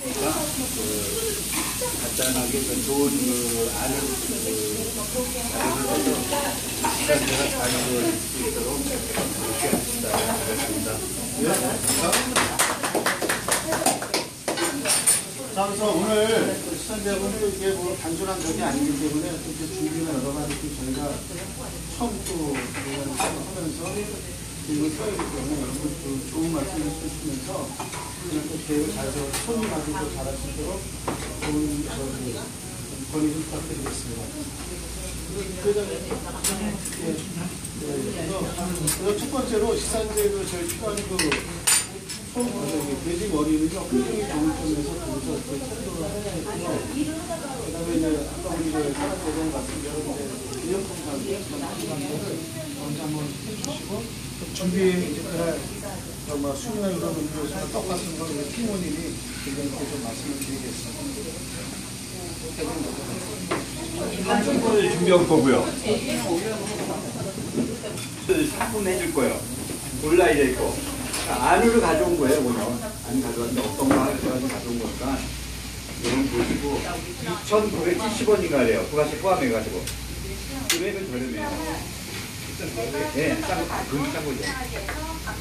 그러니까 그 간단하게 그 좋은 그 안을 그 마련을 해서 시간제가 잘 이루어질 수 있도록 이렇게 합시다. 하겠습니다. 자, 그래서 오늘 시선대학은 이게 뭐 단순한 적이 아니기 때문에 또 준비나 여러 가지 또 저희가 처음 또 하면서 그리고 때문에 여러분 또 좋은 말씀 해주시면서 이렇게 계획을 잘 세워 손님하고 또 잘할 수 있도록 좋은 저기 권위 좀 부탁드리겠습니다. 예, 예, 그래서 그래서 첫 번째로 시산제로 제일 필요한 그 소, 저기 돼지 머리는요 굉장히 좋은 점에서 거기서 이렇게 참고를 해야겠고요. 그 다음에 이제 아까 우리 그 사람 대장 같은 경우 이제 기념품 관계 관계를 먼저 한번 해주시고 준비 이제 그날 뭐 술이나 이런 음료수나 떡 같은 거 우리 팀원님이 굉장히 좀 말씀을 드리겠습니다. 상품권을 준비할 거고요. 상품 해줄 거예요. 온라인 돼 있고. 안으로 가져온 거예요, 오늘. 안 가져왔는데 어떤 거 하나 가져온 거니까. 거 보시고 2,970원인가 그래요. 부가세 포함해가지고. 금액은 저렴해요. 예, 싼 거, 금싼 거죠.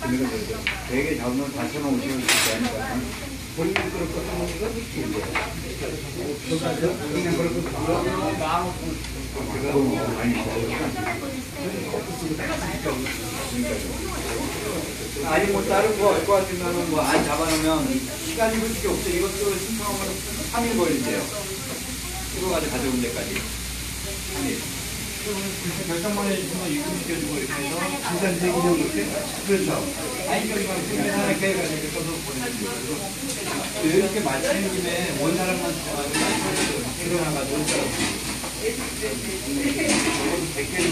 금액은 저렴해요. 되게 잡으면 4,050원 정도 하니까. 본인 그렇게 하는 거 그렇게 이제. 그냥 그렇게 그러면 마음 그거 많이 아니 뭐 다른 거할것 같으면은 뭐안 잡아놓으면 시간이 그렇게 없어 이것도 신청하면 3일 걸린대요 이거 가지고 가져온 데까지 3일 결정만 해주시면 입금시켜주고 이렇게 해서 진단 대기령 이렇게 그렇죠 그러니까 그게 하나 계획가지고 써서 보내주고 이렇게 마치는 김에 원 사람만 일어나가지고 원 사람 적어도 100개는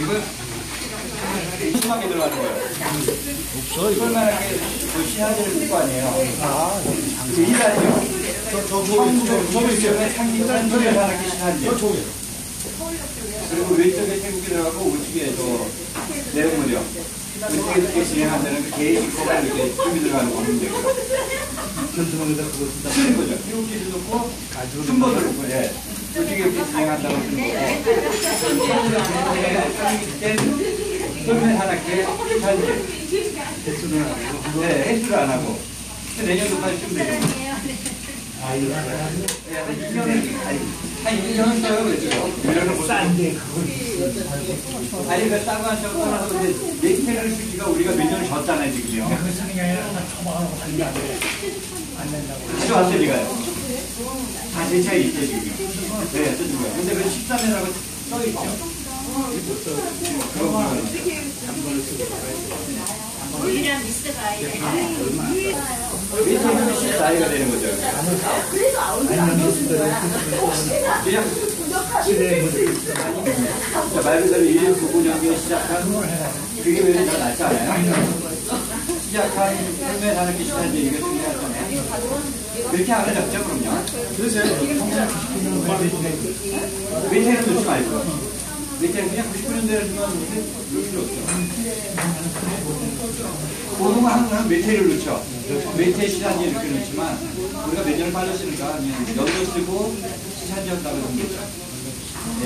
이거 심하게 들어가는 거예요. 없어, 이거. 설만하게 그 시야제를 쓸거 아니에요. 아, 그 이단이요. 저, 저, 있어요. 저. 그리고 왼쪽에 태국이 들어가고 우측에 저 내용물이요. 왼쪽에 이렇게 진행한다는 그 계획이 커가 이렇게 준비 들어가는 거 없는데. 전투망에다 그거 쓴다. 쓰는 거죠. 태국기를 넣고, 순번을 넣고, 예. 우측에 이렇게 진행한다고 쓰는 거고. 그러면 하나 개 현재 횟수를 안 하고 네 횟수를 안 하고 내년도까지 좀되 죠. 아 이거 한 2년은 한 2년은 써요 그랬죠. 1년은 못 싼데 그걸 그 싸고 한 적은 떠나서 이제 네이테를 쓰기가 우리가 몇 년을 졌잖아요 지금요. 그 쓰는 게 아니라 나 처방하고 하는 게 아니라 안 된다고. 가져왔으니까요. 다제 차이 있죠 지금요. 네 써준 거예요. 근데 그 13회라고 써있죠. 우리랑 왜냐면 14회가 되는 거죠. 그래서 안 오는 거야. 그냥 자, 말 그대로 1년 9년에 시작한 그게 왜더 낫지 않아요? 시작한 삶의 사는 게 시작한 이게 중요하잖아요. 그렇게 하면 적죠, 그럼요. 밑에는 놓지 말고. 밑에는 그냥 99년대를 주면 놓을 필요 없죠. 보통은 항상 메테를 넣죠. 메테 시간이 이렇게 넣지만 우리가 몇 년을 빠졌으니까 그냥 연도 쓰고 시간이 한다고 하는 거죠. 예.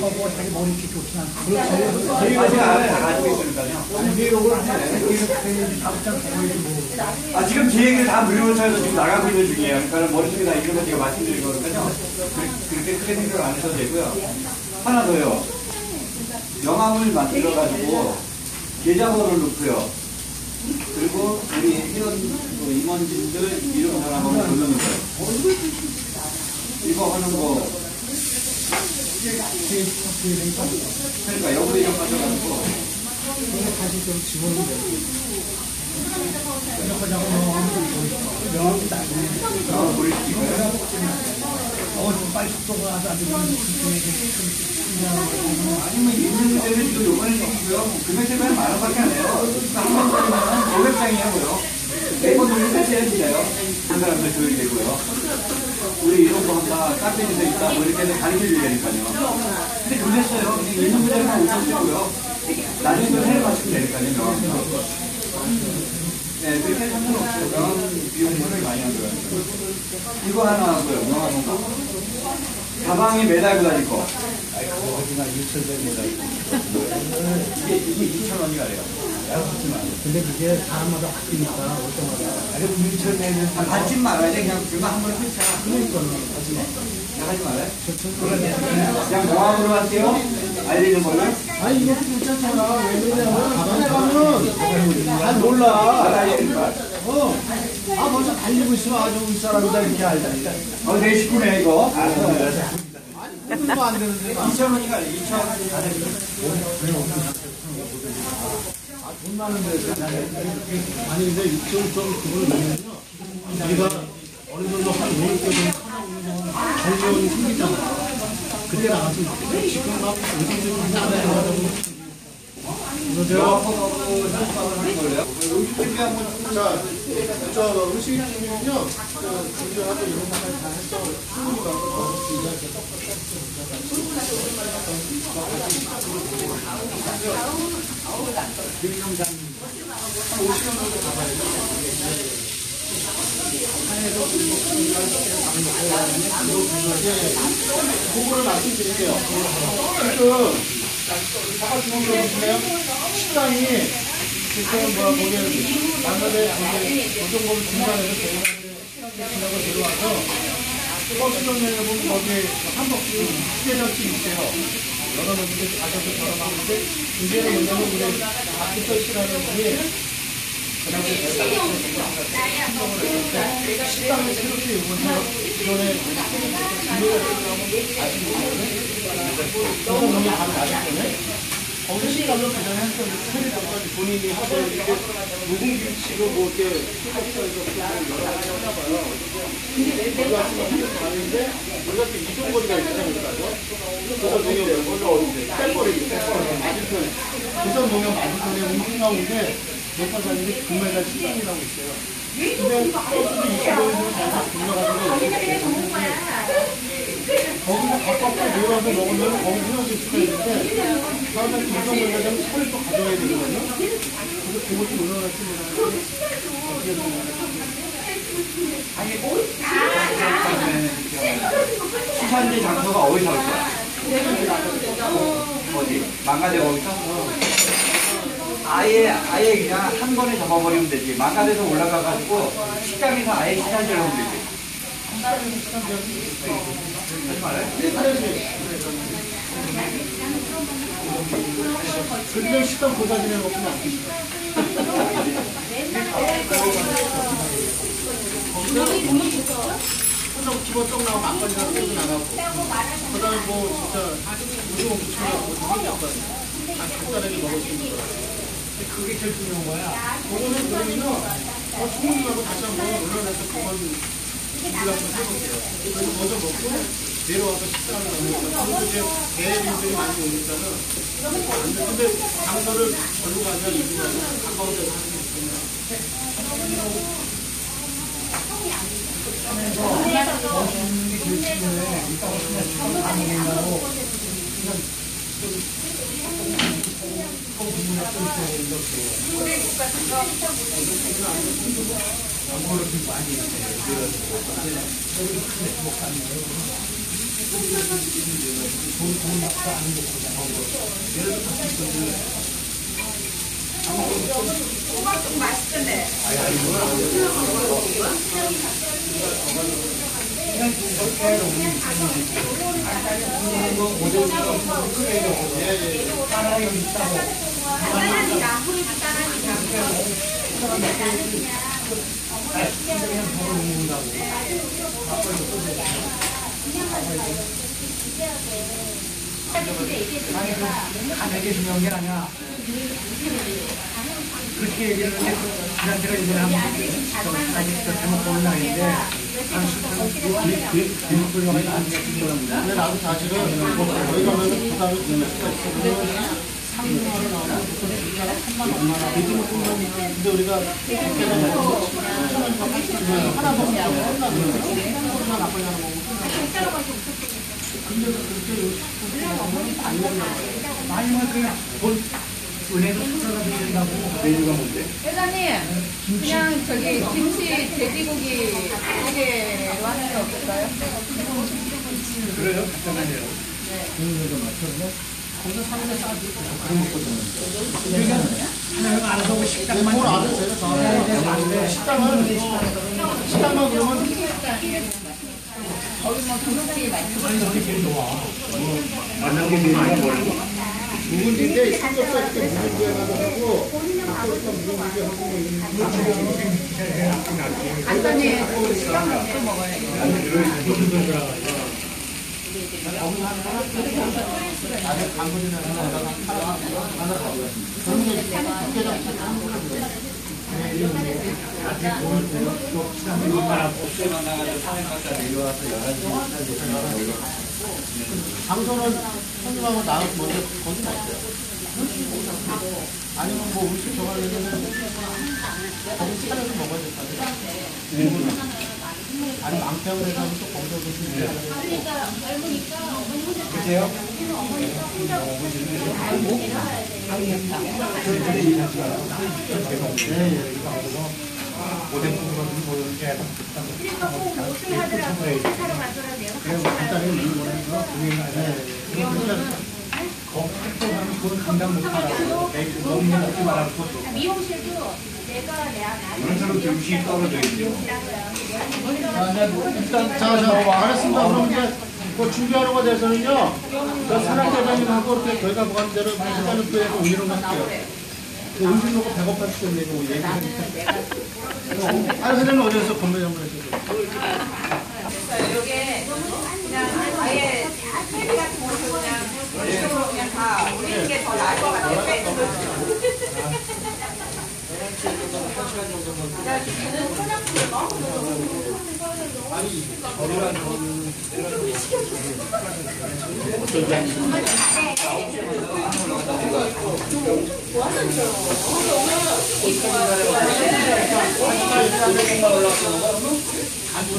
저거 자기 머리 이렇게 좋진 않고. 아직 안에 다 가지고 있으니까요. 아, 지금 제 얘기를 다 무료차에서 지금 나가고 있는 중이에요. 그러니까 머릿속에 다 이런 거 제가 말씀드린 거니까요. 그렇게, 크게 생각을 안 하셔도 되고요. 하나 더요. 명함을 만들어가지고 계좌번호를 넣고요. 그리고 우리 회원 그 임원진들 이름 전화번호 넣는 거예요. 이거 하는 거. 그러니까 여기로 이름 가져가지고 다시 좀 명함이 나중에 어, 보내주시고요. 어, 좀 빨리 속도가 아주 아주 아니면 있는 지금 요번에 생기고요. 뭐 금액 세배는 만 원밖에 안 해요. 한번 돌리면 500장이에요, 뭐요. 매번 돌리면 세야 돼요. 한 사람들 교육이 되고요. 우리 이런 거 한다, 카페에서 있다, 뭐 이렇게 해서 가르쳐 줘야 되니까요. 근데 돌렸어요. 그냥 있는 문제만 오셔주고요. 나중에 또 해를 마시면 되니까요. 네, 그렇게 해서 상관없어요. 명함 비용 상당히 많이 한 거예요. 이거 하나 하고요, 명함 하나. 가방에 매달고 다닐 거. 아이, 그거 하지만 2,100m. 이게, 이게 2,000원이 가래요. 근데 그게 사람마다 바뀌니까 어떤 거다. 아니, 2,000m. 아, 받지 말아야 돼. 그냥 그만 한번 해차. 그러니까 하지 마. 그냥 하지 말아요. 그냥 명함으로 할게요. 알리는 거를. 아니 이것도 괜찮잖아. 왜 그러냐면 가방에 가면 난 몰라. 어. 아 벌써 달리고 있으면 아주 이 사람이다 이렇게 알다니까. 어, 내 식구네, 이거. 아니 그러면 안 되는데. 2,000원이 가래, 2,000원. 돈 많은데 아니 근데 좀, 좀 그걸 보면요 우리가 어느 정도 한 5일 때좀 전력이 생기잖아 그때 나가서 지금 막 의사들이 하나하나 음식 준비한 건, 자, 저 음식 준비는요, 저 준비하고 이런 것까지 다 해서 충분히 가서 준비하세요. 그거를 말씀드릴게요. 지금 사과 주문 들어보실래요? 식당이 지금 뭐야 거기 남자들 고정범 중간에서 지나고 들어와서 버스 정류장에 보면 거기 한복 휴게장집 있어요. 여러 분들이 가셔서 걸어가는데 이제는 뭐냐면 우리 박기철 씨라는 분이 그다음에 식당을 새롭게 요번에 기존에 너무 너무 잘 맞았거든요. 그냥 했던 테레비까지 본인이 하고 이렇게 묵은김치로 뭐 이렇게 수박사에서 여러 가지 하나 봐요. 거기 같은 거 가는데 우리가 또 이동거리가 있잖아요. 그래서 농협 거기가 어딘데? 뺄거리, 뺄거리. 맞은편. 부산 농협 맞은편에 음식 나오는데 녹화사님이 금메달 식당이라고 있어요. 근데 버스도 25일 잘 돌아가지고 거기서 가깝게 내려와서 먹으면 거기 헤어질 수가 있는데 다음에 김성근과장 차를 또 가져와야 되거든요. 그래서 그것도 올라갔으면 어떻게 시산지 장소가 어디서 올 거야? 어디? 망가대 거기서? 아예, 아예 그냥 한 번에 잡아버리면 되지. 망가대서 올라가가지고 식당에서 아예 시산지를 하면 되지. 그냥 식당 고사진에 먹으면 안 되죠. 항상 기본 떡 나고 막걸리랑 소주 나가고. 그 다음에 뭐 진짜 부추랑 뭐 되게 약간 간단하게 먹을 수 있는 거 그게 제일 중요한 거야. 그거는 그러면요 어, 소문나고 다시 한번 올라가서 그건 준비를 한번 해볼게요 그래서 먼저 먹고 내려와서 식사를 하는 거예요 그리고 이제 대리들이 많이 오니까는 안 돼. 근데 장소를 이리로 가냐 가까운 데서 하는 게 가격이 중 게아 니야. 그렇게 얘기를 하는데, 그냥 제가 얘기를 하면, 아직 또 잘못 보는 나이인데, 한 잘못 보는 나이가 안 되는 근데 나도 사실은 거기 가면 부담이 될 수가 있어. 그러면 3만 원 나오나? 3만 원, 5만 원. 요즘은 보면 근데 우리가 하나 먹으면 하나 하나 먹으면 근데 아니면 그냥 본, 은혜도 쏟아서 드린다고. 메뉴가 뭔데? 회장님, 그냥 저기 김치 돼지고기 찌개로 하는 게 없을까요? 그래요? 잠깐만요. 그냥 알아서 뭐 식당만 돈안 해도 되는 상황이에요. 식당은 식당만 그러면 만난 게 메뉴가 뭐라고? 묵은지인데 삼겹살 이렇게 묵은지 해가지고 간단히 시간 갖고 먹어요. 옥수에 만나가지고 사행 갔다 내려와서 11시 장소는 손님하고 나가서 먼저 거긴 어때요? 아니면 뭐 음식 정하려면 거기 차려서 먹어야 될까요? 아니 망평을 해서 또 거기서 무슨 일을 그세요? 그러니까 꼭 옷을 하더라도 옷을 사러 가더 라도 내가 같이 가요. 그건 감당 못하라고. 너무 먹지 말라고. 미용실도 내가 내가 그런 사람 음식이 떨어져 있죠. 일단 자, 자, 알았습니다. 그럼 이제 그 준비하려고 돼서는요, 저 산악대장님하고 이렇게 저희가 뭐하는 대로 시간표에 올리는 거 할게요. 먹고 배고팠을 때 내고 얘기하니까. 아, 회장님 어디서 건배 한번 해주세요. 이게 그냥 아예 텔레 같은 것을 그냥 이쪽으로 그냥 다 올리는 게 더 나을 것 같아요. 그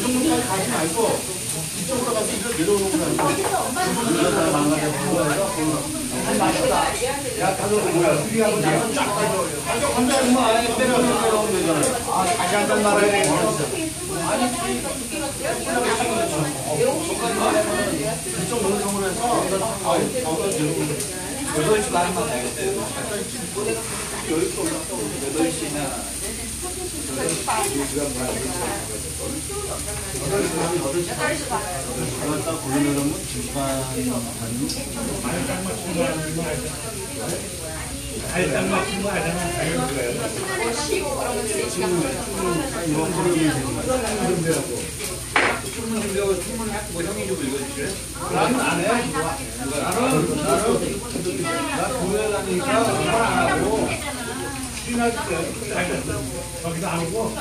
정도까지 가지 말고, 이쪽으로 가서 이걸 내려오는 거 아니고. 야, 다들 뭐야? 수리하고 내가 쫙 가져. 아저 건배하면 아예 때려서 내려오면 되잖아요. 아, 다시 한번 말해야 돼. 이쪽 농성을 해서, 아, 저거 내려오면 돼. 8시 반만 나겠어요. 8시나 그러다 고르려면 중간 알단 맞춘 거 알잖아. 충분 준비하고 충분 뭐 형이 좀 읽어주실래? 나는 안 해. 나는 나는 나 말안 하고 신할 때안 오고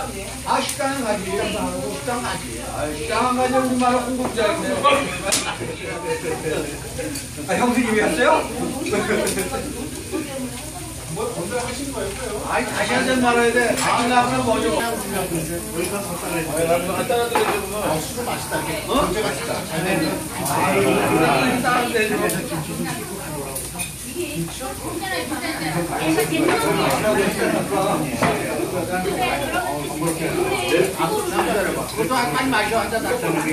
아, 식당은 가지. 식당 가지. 아, 식당 안 가지. 우리 말은 공급자인데. 아, 형수님이었어요? 뭐 건배 하신 거예요? 아니, 다시 한번 말해야 돼. 다시 나오면 뭐죠? 여기가 걷다가 따라드리면 아, 술을 맛있다. 경제 맛있다. 잘 되네. 아, 싸는데. 그것도 한 많이 마셔 한잔 놨잖아.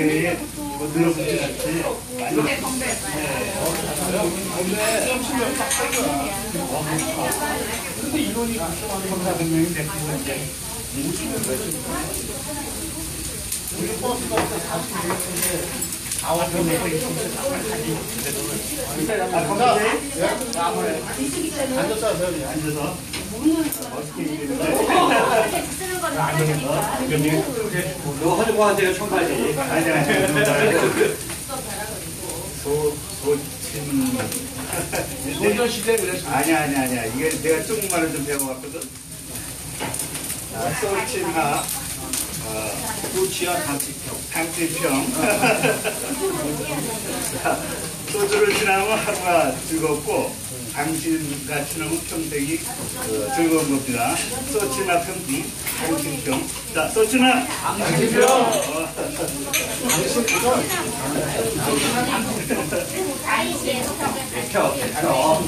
우리 버스가 없어 40분 아홉 명 내고 있으면 아, 건가? 예? 앉아서 하세요. 앉아서. 쓰는 거는 하니까. 너 하세요, 청바지. 아니, 아니. 소, 소침. 소녀시대 그랬어. 아니야, 아니야, 아니야. 이게 내가 조금만을 좀 배워왔거든. 자, 소침하, 어, 소치와 당치평. 당치평. 자, 소주를 지나면 하루가 즐겁고, 당신과 지나면 평생이 어, 즐거운 겁니다. 소치나 평등, 당신평. 자, 소치나 당신평. 아이시에서 켜, 켜.